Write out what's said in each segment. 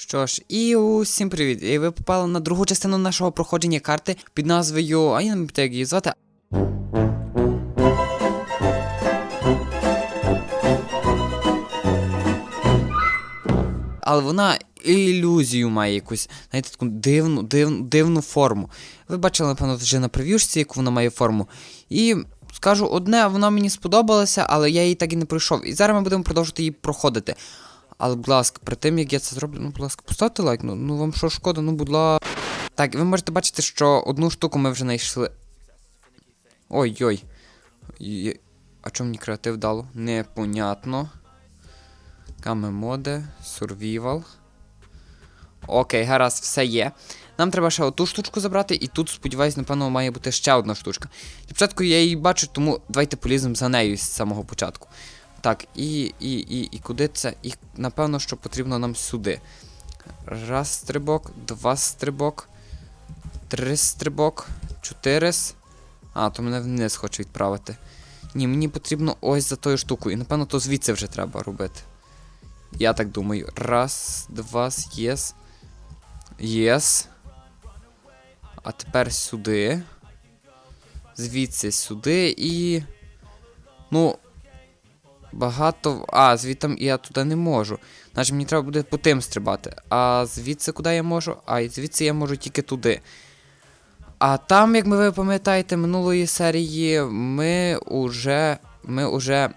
Що ж, і усім привіт! І ви попали на другу частину нашого проходження карти під назвою. А я не пам'ятаю, як її звати. Але вона ілюзію має якусь, знаєте, таку дивну, дивну, дивну форму. Ви бачили, напевно, вже на прев'юшці, яку вона має форму. І скажу одне, вона мені сподобалася, але я її так і не пройшов. І зараз ми будемо продовжувати її проходити. Але, будь ласка, перед тим як я це зроблю, ну, будь ласка, поставте лайк. Ну, ну вам що шкода, ну будь ласка. Так, ви можете бачити, що одну штуку ми вже знайшли. Ой-ой. А чому мені креатив дало? Непонятно. Каме моде, сурвівал. Окей, гаразд, все є. Нам треба ще оту штучку забрати, і тут, сподіваюсь, напевно, має бути ще одна штучка. Для початку я її бачу, тому давайте поліземо за нею з самого початку. Так, і, і, і, і куди це? І напевно, що потрібно нам сюди. Раз стрибок, два стрибок, три стрибок, чотири. А, то мене вниз хоче відправити. Ні, мені потрібно ось за тою штукою. І напевно то звідси вже треба робити. Я так думаю. Раз, два, єс. Єс. А тепер сюди. Звідси сюди і. Ну. Багато. А, звідти я туди не можу. Значить, мені треба буде по тим стрибати. А звідси куди я можу? А і звідси я можу тільки туди. А там, як ви пам'ятаєте, минулої серії ми уже. Ми уже.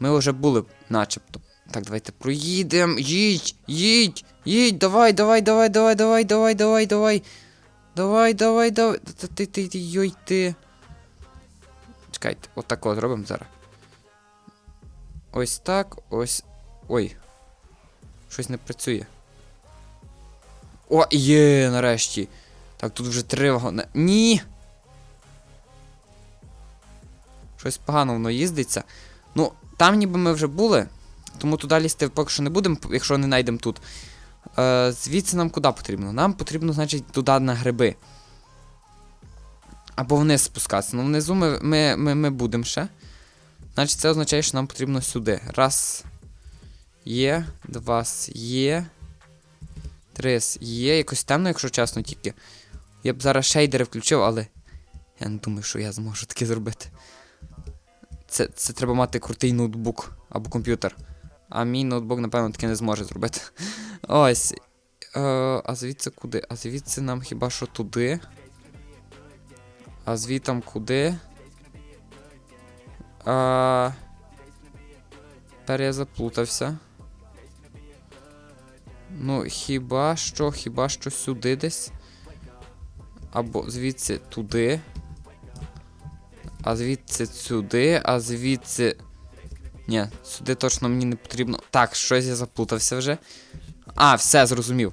Ми уже були, начебто. Так, давайте проїдемо. Їдь! Їдь! Їдь! Давай, давай, давай, давай, давай, давай, давай, давай. Давай, давай, давай. Ти, ти, ти, йой, ти. Чекайте, отако зробимо зараз. Ось так, ось. Ой. Щось не працює. О, є, нарешті. Так, тут вже три вагони. Ні! Щось погано воно їздиться. Ну, там ніби ми вже були, тому туди лізти поки що не будемо, якщо не знайдемо тут. Е, звідси нам куди потрібно? Нам потрібно, значить, туди на гриби. Або вниз спускатися. Ну, внизу ми, ми, ми, ми будемо ще. Значить, це означає, що нам потрібно сюди. Раз. Є. Два. Є. Три. Є. Якось темно, якщо чесно, тільки. Я б зараз шейдери включив, але. Я не думаю, що я зможу таке зробити. Це, це треба мати крутий ноутбук або комп'ютер. А мій ноутбук, напевно, таке не зможе зробити. Ось. Е, а звідси куди? А звідси нам хіба що туди. А звітам куди? А... Тепер я заплутався. Ну, хіба що, хіба що сюди десь. Або звідси туди. А звідси сюди, а звідси. Ні, сюди точно мені не потрібно. Так, щось я заплутався вже. А, все, зрозумів.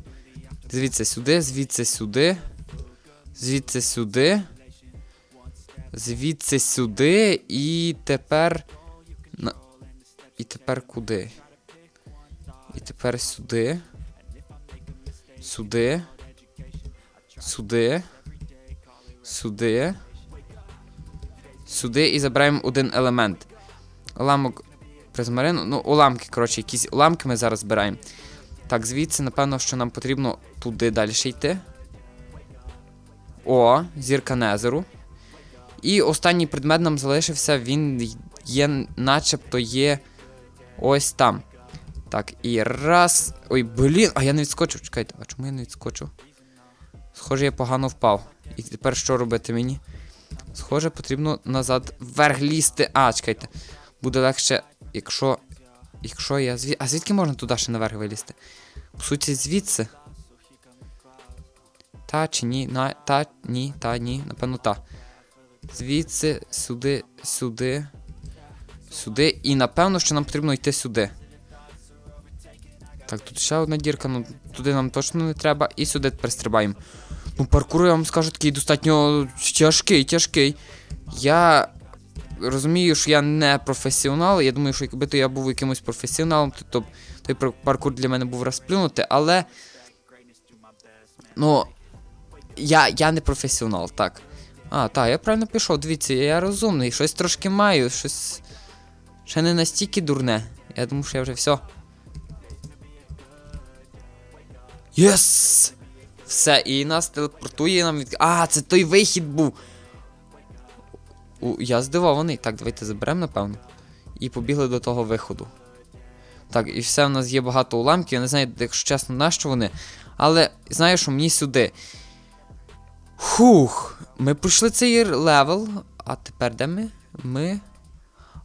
Звідси сюди, звідси сюди. Звідси сюди. Звідси сюди. І тепер. І тепер куди? І тепер сюди. Сюди. Сюди. Сюди. Сюди і забираємо один елемент. Уламок призмарину. Ну, уламки, коротше, якісь уламки ми зараз збираємо. Так, звідси, напевно, що нам потрібно туди далі йти. О, зірка Незеру. І останній предмет нам залишився, він є, начебто є ось там. Так, і раз. Ой, блін, а я не відскочив. Чекайте, а чому я не відскочив? Схоже, я погано впав. І тепер що робити мені? Схоже, потрібно назад вверх лізти. А, чекайте. Буде легше, якщо. Якщо я звід... А звідки можна туди ще наверх вилізти? По суті, звідси. Та чи ні? На... Та, ні, та, ні, напевно, та. Звідси, сюди, сюди. Сюди. І напевно, що нам потрібно йти сюди. Так, тут ще одна дірка, ну туди нам точно не треба. І сюди тепер стрибаємо. Ну, паркур, я вам скажу, такий достатньо тяжкий, тяжкий. Я розумію, що я не професіонал. Я думаю, що якби то я був якимось професіоналом, то, то той паркур для мене був розплюнути, але. Ну. Я, я не професіонал, так. А, так, я правильно пішов. Дивіться, я розумний, щось трошки маю, щось. Ще не настільки дурне. Я думаю, що я вже все. Єс! Все, і нас телепортує нам від. А, це той вихід був. У, я здивований. Так, давайте заберемо, напевно. І побігли до того виходу. Так, і все, в нас є багато уламків. Я не знаю, якщо чесно, на що вони. Але знаю, що мені сюди. Хух. Ми пройшли цей левел. А тепер де ми? Ми.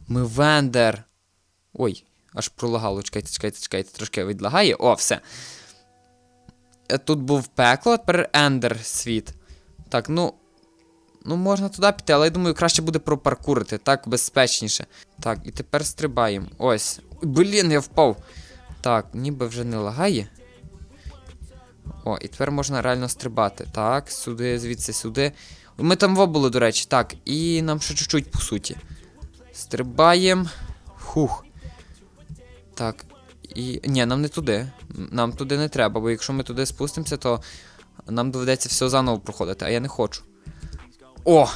Ми вендер. Ой, аж пролагало. Чекайте, чекайте, чекайте, трошки відлагає. О, все. Е, Тут був пекло, а тепер ендер світ. Так, ну. Ну, можна туди піти, але я думаю, краще буде пропаркурити, так безпечніше. Так, і тепер стрибаємо. Ось. Блін, я впав. Так, ніби вже не лагає. О, і тепер можна реально стрибати. Так, сюди, звідси, сюди. Ми там во були, до речі, так, і нам ще чуть-чуть, по суті. Стрибаємо. Хух. Так. І. Ні, нам не туди. Нам туди не треба, бо якщо ми туди спустимося, то нам доведеться все заново проходити, а я не хочу. О!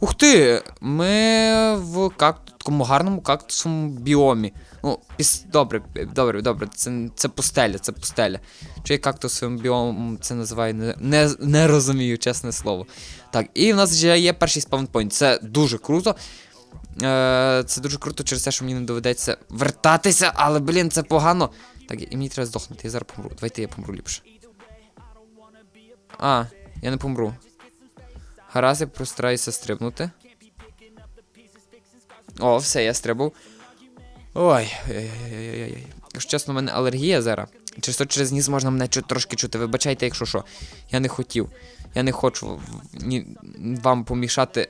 Ух ти! Ми в какту, такому гарному кактусовому біомі. Ну, піс... добре, добре, добре, це, це пустеля, це пустеля. Чи кактусовим біомом це називаю, не, не, не розумію, чесне слово. Так, і в нас вже є перший спаунпойнт. Це дуже круто. Е, це дуже круто через те, що мені не доведеться вертатися, але, блін, це погано. Так, і мені треба здохнути, я зараз помру. Давайте я помру ліпше. А, я не помру. Гаразд, я постараюся стрибнути. О, все, я стрибав. Ой, ой-ой-ой-ой. Якщо чесно, у мене алергія зараз. Через то через ніс можна мене трошки чути. Вибачайте, якщо що. Я не хотів. Я не хочу ні, вам помішати.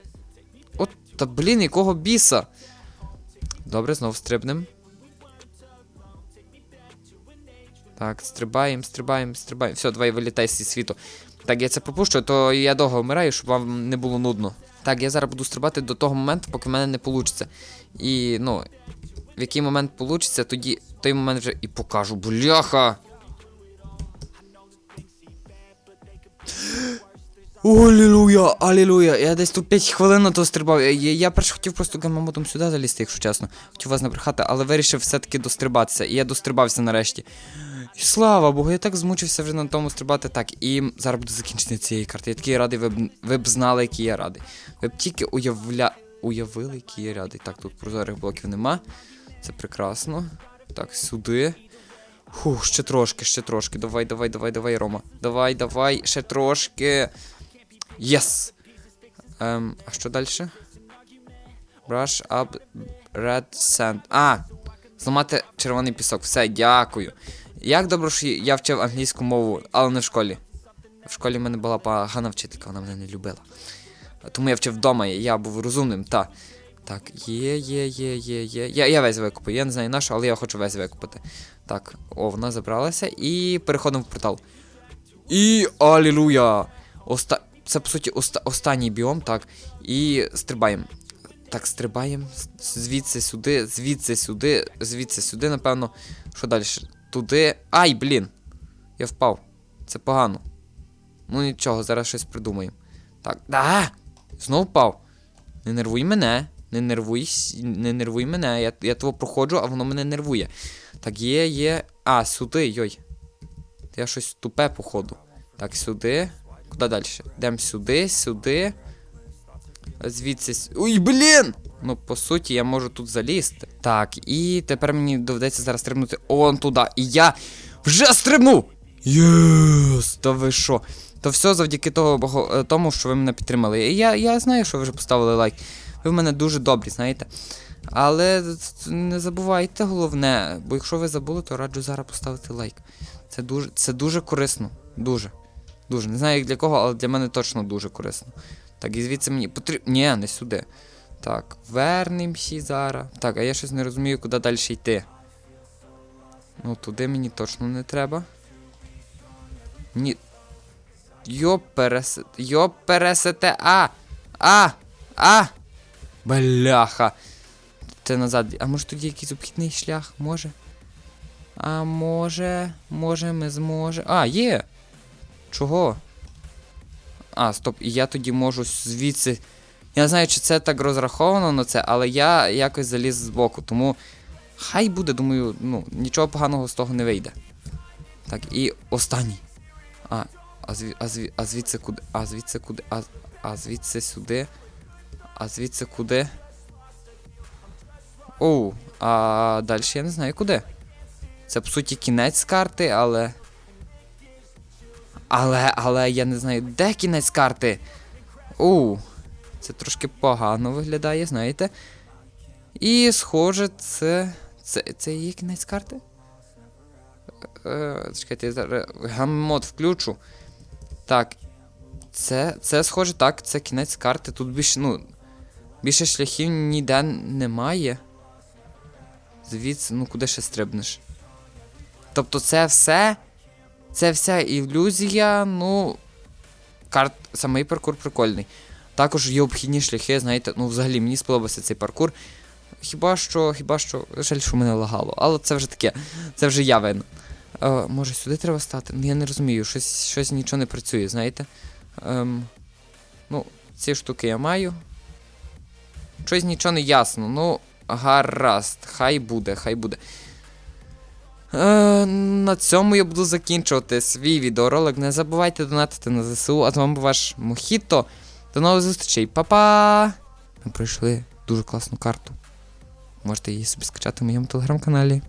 От, та блін, якого біса? Добре, знову стрибнем. Так, стрибаємо, стрибаємо, стрибаємо. Все, давай вилітай зі світу. Так, я це пропущу, то я довго вмираю, щоб вам не було нудно. Так, я зараз буду стрибати до того моменту, поки в мене не вийде. І, ну, в який момент вийде, тоді той момент вже і покажу. Бляха! Алілуя, алілуя. Я десь тут 5 хвилин на то стрибав. Я, я, перш хотів просто гамамотом сюди залізти, якщо чесно. Хотів вас набрехати, але вирішив все-таки дострибатися. І я дострибався нарешті. І слава Богу, я так змучився вже на тому стрибати. Так, і зараз буду закінчити цієї карти. Я такий радий, ви б, ви б знали, який я радий. Ви б тільки уявля... уявили, який я радий. Так, тут прозорих блоків нема. Це прекрасно. Так, сюди. Фух, ще трошки, ще трошки. Давай, давай, давай, давай, Рома. Давай, давай, ще трошки. Єс! Ем, а що далі? Brush up red sand. А! Зламати червоний пісок. Все, дякую. Як добре, що я вчив англійську мову, але не в школі. В школі в мене була погана вчителька, вона мене не любила. Тому я вчив вдома, я був розумним, та. Так, є, є, є, є, є. Я, я весь викупив. Я не знаю на що, але я хочу весь викупити. Так, о, вона забралася і переходимо в портал. І алілуя! Оста... Це по суті оста... останній біом, так. І стрибаємо. Так, стрибаємо. Звідси сюди, звідси сюди, звідси сюди, напевно. Що далі? Туди. Ай, блін! Я впав. Це погано. Ну нічого, зараз щось придумаємо. Так. Да! Знов впав. Не нервуй мене. Не нервуй, не нервуй мене. Я, я того проходжу, а воно мене нервує. Так, є, є. А, сюди, йой. Я щось тупе, походу. Так, сюди. Куди далі? Йдемо сюди, сюди. Звідси. Ой, блін! Ну, по суті, я можу тут залізти. Так, і тепер мені доведеться зараз стрибнути он туди. І я вже стрибнув! Єс! Та ви що? То все завдяки того, е, тому, що ви мене підтримали. І Я, я знаю, що ви вже поставили лайк. Ви в мене дуже добрі, знаєте. Але не забувайте головне, бо якщо ви забули, то раджу зараз поставити лайк. Це дуже, це дуже корисно. Дуже. Дуже. Не знаю як для кого, але для мене точно дуже корисно. Так, і звідси мені потрібно. Ні, не сюди. Так, вернемося зараз. Так, а я щось не розумію, куди далі йти. Ну, туди мені точно не треба. Ні. Йоп пересе... Йоп пересете. А! А! А! Бляха! Це назад. А може тоді якийсь обхідний шлях? Може? А може. Може, ми зможемо. А, є! Чого? А, стоп, і я тоді можу звідси. Я не знаю, чи це так розраховано на це, але я якось заліз збоку, тому хай буде, думаю, ну, нічого поганого з того не вийде. Так, і останній. А, а, зві, а, зві, а звідси куди? А звідси куди? А, а звідси сюди. А звідси куди? Оу, а далі я не знаю куди. Це по суті кінець карти, але. Але, але я не знаю, де кінець карти. Оу, це трошки погано виглядає, знаєте. І, схоже, це. Це, це є кінець карти? Е, чекайте, я зараз гаммод включу. Так. Це, це схоже, так, це кінець карти. Тут більше, ну. Більше шляхів ніде немає. Звідси, ну куди ще стрибнеш? Тобто це все. Це вся ілюзія, ну. Карт, самий паркур прикольний. Також є обхідні шляхи, знаєте, ну взагалі мені сподобався цей паркур. Хіба що, хіба що. Жаль, що мене лагало. Але це вже таке. Це вже я винен. Е, може, сюди треба стати? Ну я не розумію, щось, щось нічого не працює, знаєте. Ем, ну, ці штуки я маю. Щось нічого не ясно. Ну, гаразд. Хай буде, хай буде. Е, на цьому я буду закінчувати свій відеоролик. Не забувайте донатити на ЗСУ, а з вами був ваш Мохіто. До нових зустрічей, Па-па! Ми пройшли дуже класну карту. Можете її собі скачати в моєму телеграм-каналі.